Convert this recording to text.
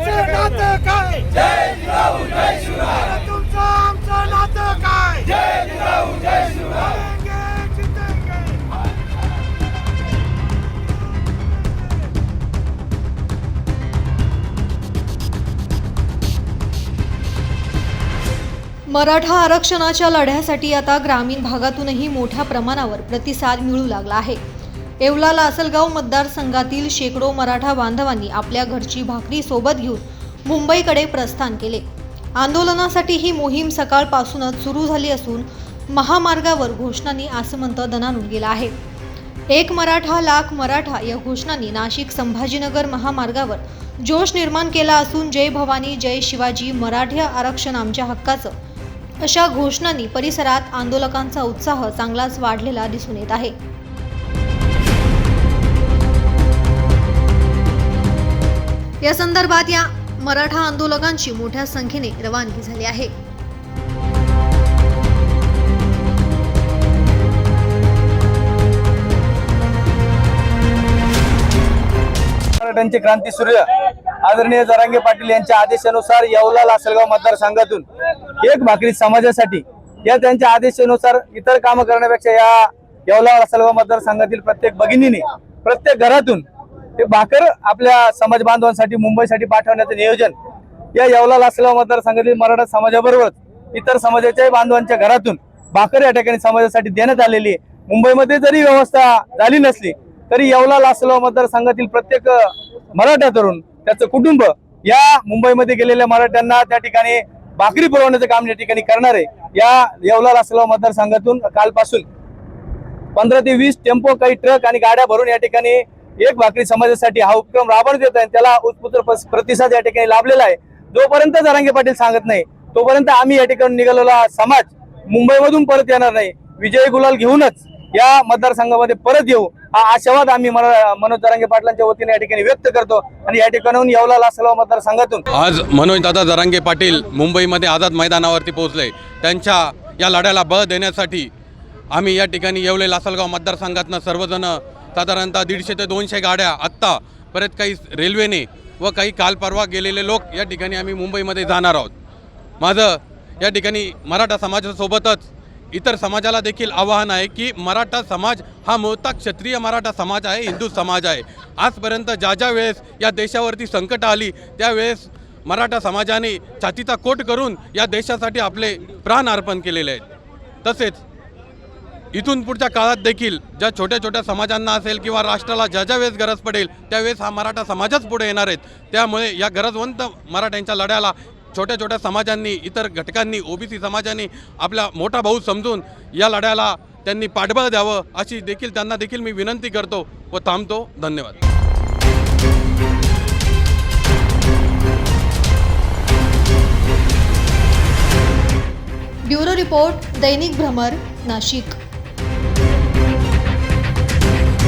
नातं काय? जय जिजाऊ जय शिवराय तुमचं आमचं नातं काय? जय जिजाऊ जय शिवराय मराठा आरक्षणाच्या लढ्यासाठी आता ग्रामीण भागातूनही मोठ्या प्रमाणावर प्रतिसाद मिळू लागला आहे. येवला लासलगाव मतदारसंघातील शेकडो मराठा बांधवांनी आपल्या घरची भाकरी सोबत घेऊन मुंबईकडे प्रस्थान केले. आंदोलनासाठी ही मोहीम सकाळपासूनच सुरू झाली असून महामार्गावर घोषणांनी आसमंत दणानून गेला आहे. एक मराठा लाख मराठा या घोषणांनी नाशिक संभाजीनगर महामार्गावर जोश निर्माण केला असून जय भवानी जय शिवाजी मराठा आरक्षण आमच्या हक्काचं. अशा घोषणांनी परिसरात आंदोलकांचा उत्साह चांगलाच वाढलेला दिसून येत आहे. या संदर्भात या मराठा आंदोलकांची मोठ्या संख्येने रवानगी झाली आहे. मराठ्यांची क्रांती सूर्य आदरणीय जरांगे पाटील यांच्या आदेशानुसार येवला लासलगाव मतदारसंघातून एक भाकरी समाजासाठी या त्यांच्या आदेशानुसार इतर कामं करण्यापेक्षा या येवला लासलगाव मतदारसंघातील प्रत्येक भगिनीने प्रत्येक घरातून ते भाकर आपल्या समाज बांधवांसाठी मुंबईसाठी पाठवण्याचं नियोजन या येवला लासलगाव मतदारसंघातील मराठा समाजाबरोबरच इतर समाजाच्या बांधवांच्या घरातून भाकर या ठिकाणी समाजासाठी देण्यात आलेली आहे. मुंबईमध्ये जरी व्यवस्था झाली नसली तरी येवला लासलगाव मतदारसंघातील प्रत्येक मराठा तरुण त्याचं कुटुंब या मुंबईमध्ये गेलेल्या मराठ्यांना त्या ठिकाणी भाकरी पुरवण्याचं काम या ठिकाणी करणार आहे. या येवला लासलगाव मतदारसंघातून कालपासून पंधरा ते वीस टेम्पो काही ट्रक आणि गाड्या भरून या ठिकाणी एक भाकरी समाजासाठी हा उपक्रम राबवण्यात येत आहे त्याला उत्स्फूर्त प्रतिसाद या ठिकाणी लाभलेला आहे. जोपर्यंत जरांगे पाटील सांगत नाही तोपर्यंत आम्ही या ठिकाणी निघालेला समाज मुंबईमधून परत येणार नाही. विजय गुलाल घेऊनच या मतदारसंघामध्ये परत येऊ. हा आशावाद आम्ही मनोज जरांगे पाटलांच्या वतीने या ठिकाणी व्यक्त करतो आणि या ठिकाणाहून येवला लासलगाव मतदारसंघातून. आज मनोजदादा जरांगे पाटील मुंबईमध्ये आझाद मैदानावरती पोहोचले. त्यांच्या या लढ्याला बळ देण्यासाठी आम्ही या ठिकाणी येवले लासलगाव मतदारसंघातनं सर्वजण साधारणतः दीडशे ते दोनशे गाड्या आत्ता परत काही रेल्वेने व काही काल परवा गेलेले लोक या ठिकाणी आम्ही मुंबईमध्ये जाणार आहोत. माझं या ठिकाणी मराठा समाजासोबतच इतर समाजाला देखील आवाहन आहे की मराठा समाज हा मूळता क्षत्रिय मराठा समाज आहे हिंदू समाज आहे. आजपर्यंत ज्या ज्या वेळेस या देशावरती संकट आली त्यावेळेस मराठा समाजाने छातीचा कोट करून या देशासाठी आपले प्राण अर्पण केलेले आहेत. तसेच इथून पुढच्या काळात देखील ज्या छोट्या छोट्या समाजांना असेल किंवा राष्ट्राला ज्या ज्या वेळेस गरज पडेल त्यावेळेस हा मराठा समाजच पुढे येणार आहेत त्यामुळे या गरजवंत मराठ्यांच्या लढ्याला छोट्या छोट्या समाजांनी इतर घटकांनी ओबीसी समाजांनी आपला मोठा भाऊ समजून या लढ्याला त्यांनी पाठबळ द्यावं अशी देखील त्यांना देखील मी विनंती करतो व थांबतो. धन्यवाद. ब्युरो रिपोर्ट दैनिक भ्रमर नाशिक.